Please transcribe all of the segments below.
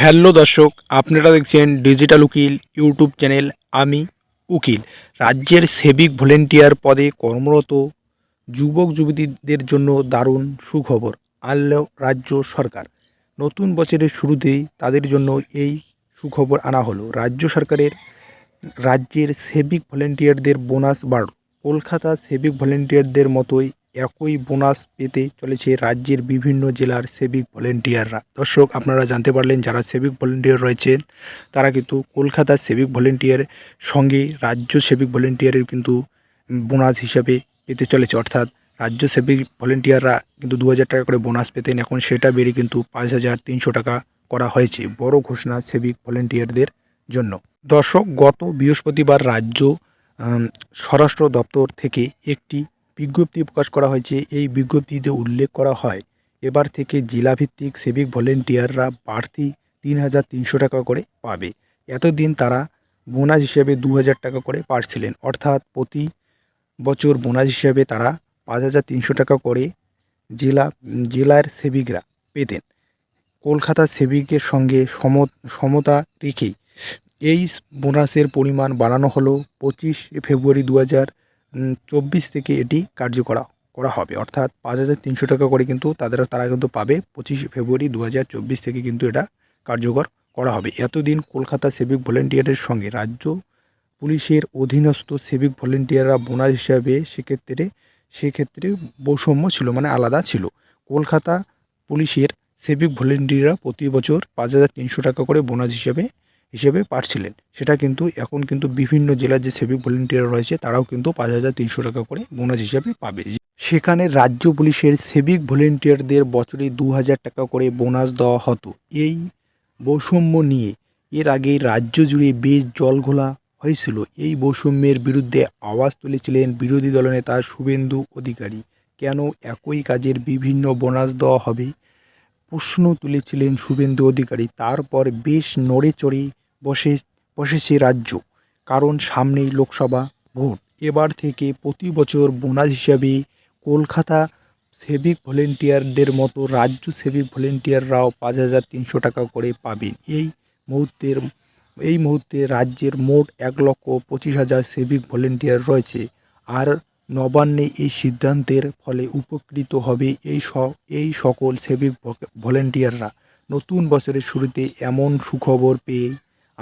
Hello দর্শক, আপনারা দেখছেন ডিজিটাল উকিল ইউটিউব চ্যানেল আমি উকিল। রাজ্যের সেবিক ভলেন্টিয়ার পদে কর্মরত যুবক যুবতীদের জন্য দারুণ সুখবর আনল রাজ্য সরকার। নতুন বছরের শুরুতেই তাদের জন্য এই সুখবর আনা হলো। রাজ্য সরকারের, রাজ্যের সেবিক ভলেন্টিয়ারদের বোনাস বাড়ল। কলকাতা সেবিক ভলেন্টিয়ারদের মতোই একই বোনাস পেতে চলেছে রাজ্যের বিভিন্ন জেলার সেভিক ভলেন্টিয়াররা। দর্শক, আপনারা জানতে পারলেন যারা সেভিক ভলেন্টিয়ার রয়েছেন, তারা কিন্তু কলকাতার সেভিক ভলেন্টিয়ার সঙ্গে রাজ্য সেভিক ভলেন্টিয়ারের কিন্তু বোনাস হিসাবে পেতে চলেছে। অর্থাৎ রাজ্য সেভিক ভলেন্টিয়াররা কিন্তু দু হাজার টাকা করে বোনাস পেতেন। এখন সেটা বেড়ে কিন্তু পাঁচ হাজার তিনশো টাকা করা হয়েছে। বড় ঘোষণা সেভিক ভলেন্টিয়ারদের জন্য। দর্শক, গত বৃহস্পতিবার রাজ্য স্বরাষ্ট্র দপ্তর থেকে একটি বিজ্ঞপ্তি প্রকাশ করা হয়েছে। এই বিজ্ঞপ্তিতে উল্লেখ করা হয়, এবার থেকে জেলাভিত্তিক সেবিক ভলেন্টিয়াররা বাড়তি তিন হাজার তিনশো টাকা করে পাবে। এতদিন তারা বোনাস হিসেবে দু হাজার টাকা করে পাচ্ছিলেন অর্থাৎ প্রতি বছর বোনাস হিসেবে তারা পাঁচ হাজার তিনশো টাকা করে জেলা, জেলার সেবিকরা পেতেন। কলকাতা সেবিকের সঙ্গে সম সমতা রেখেই এই বোনাসের পরিমাণ বাড়ানো হলো পঁচিশ ফেব্রুয়ারি দু হাজার চব্বিশ থেকে এটি কার্যকর, করা হবে। অর্থাৎ পাঁচ হাজার তিনশো টাকা করে কিন্তু তাদের, তারা কিন্তু পাবে পঁচিশে ফেব্রুয়ারি দু হাজার চব্বিশ থেকে কিন্তু এটা কার্যকর করা হবে। এতদিন কলকাতা সিভিক ভলেন্টিয়ারের সঙ্গে রাজ্য পুলিশের অধীনস্থ সিভিক ভলেন্টিয়াররা বোনাস হিসাবে সেক্ষেত্রে সেক্ষেত্রে বৈষম্য ছিল মানে আলাদা ছিল। কলকাতা পুলিশের সিভিক ভলেন্টিয়াররা প্রতি বছর পাঁচ হাজার তিনশো টাকা করে বোনাস হিসেবে হিসেবে পাচ্ছিলেন সেটা কিন্তু এখন কিন্তু বিভিন্ন জেলার যে সিভিক ভলেন্টিয়ার রয়েছে, তারাও কিন্তু পাঁচ হাজার তিনশো টাকা করে বোনাস হিসেবে পাবে। সেখানে রাজ্য পুলিশের সিভিক ভলেন্টিয়ারদের বছরে দু হাজার টাকা করে বোনাস দেওয়া হতো। এই বৈষম্য নিয়ে এর আগে রাজ্য জুড়ে বেশ জলঘোলা হয়েছিল। এই বৈষম্যের বিরুদ্ধে আওয়াজ তুলেছিলেন বিরোধী দলনেতা শুভেন্দু অধিকারী। কেন একই কাজের বিভিন্ন বোনাস দেওয়া হবে? প্রশ্ন তুলেছিলেন শুভেন্দু অধিকারী। তারপর বেশ নড়ে চড়ে বসে, বসেছে রাজ্য, কারণ সামনেই লোকসভা ভোট। এবার থেকে প্রতি বছর বোনাস হিসাবে কলকাতা সেভিক ভলেন্টিয়ারদের মতো রাজ্য সেভিক ভলেন্টিয়াররাও পাঁচ হাজার তিনশো টাকা করে পাবেন। এই মুহূর্তের, এই মুহূর্তে রাজ্যের মোট এক লক্ষ পঁচিশ হাজার সেভিক ভলেন্টিয়ার রয়েছে, আর নবান্নে এই সিদ্ধান্তের ফলে উপকৃত হবে এই স, এই সকল সেভিক ভলেন্টিয়াররা। নতুন বছরের শুরুতে এমন সুখবর পেয়ে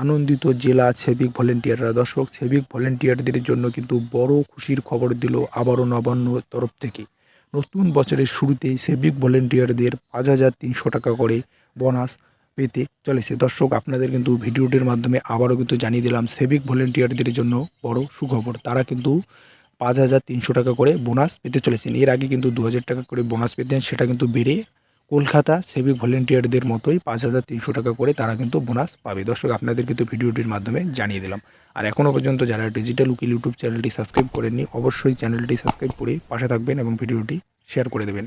আনন্দিত জেলা সেভিক ভলেন্টিয়াররা। দর্শক সেভিক ভলেন্টিয়ারদের জন্য কিন্তু বড় খুশির খবর দিল আবারও নবান্ন তরফ থেকে। নতুন বছরের শুরুতেই সেভিক ভলেন্টিয়ারদের পাঁচ হাজার তিনশো টাকা করে বোনাস পেতে চলেছে। দর্শক, আপনাদের কিন্তু ভিডিওটির মাধ্যমে আবারও কিন্তু জানিয়ে দিলাম সেভিক ভলেন্টিয়ারদের জন্য বড় সুখবর। তারা কিন্তু পাঁচ হাজার তিনশো টাকা করে বোনাস পেতে চলেছেন। এর আগে কিন্তু দু হাজার টাকা করে বোনাস পেতেন, সেটা কিন্তু বেড়ে কলকাতা সেভিক ভলেন্টিয়ারদের মতোই পাঁচ হাজার তিনশো টাকা করে তারা কিন্তু বোনাস পাবে। দর্শক আপনাদের কিন্তু ভিডিওটির মাধ্যমে জানিয়ে দিলাম। আর এখনও পর্যন্ত যারা ডিজিটাল উকিল ইউটিউব চ্যানেলটি সাবস্ক্রাইব করেননি, অবশ্যই চ্যানেলটি সাবস্ক্রাইব করে পাশে থাকবেন এবং ভিডিওটি শেয়ার করে দেবেন।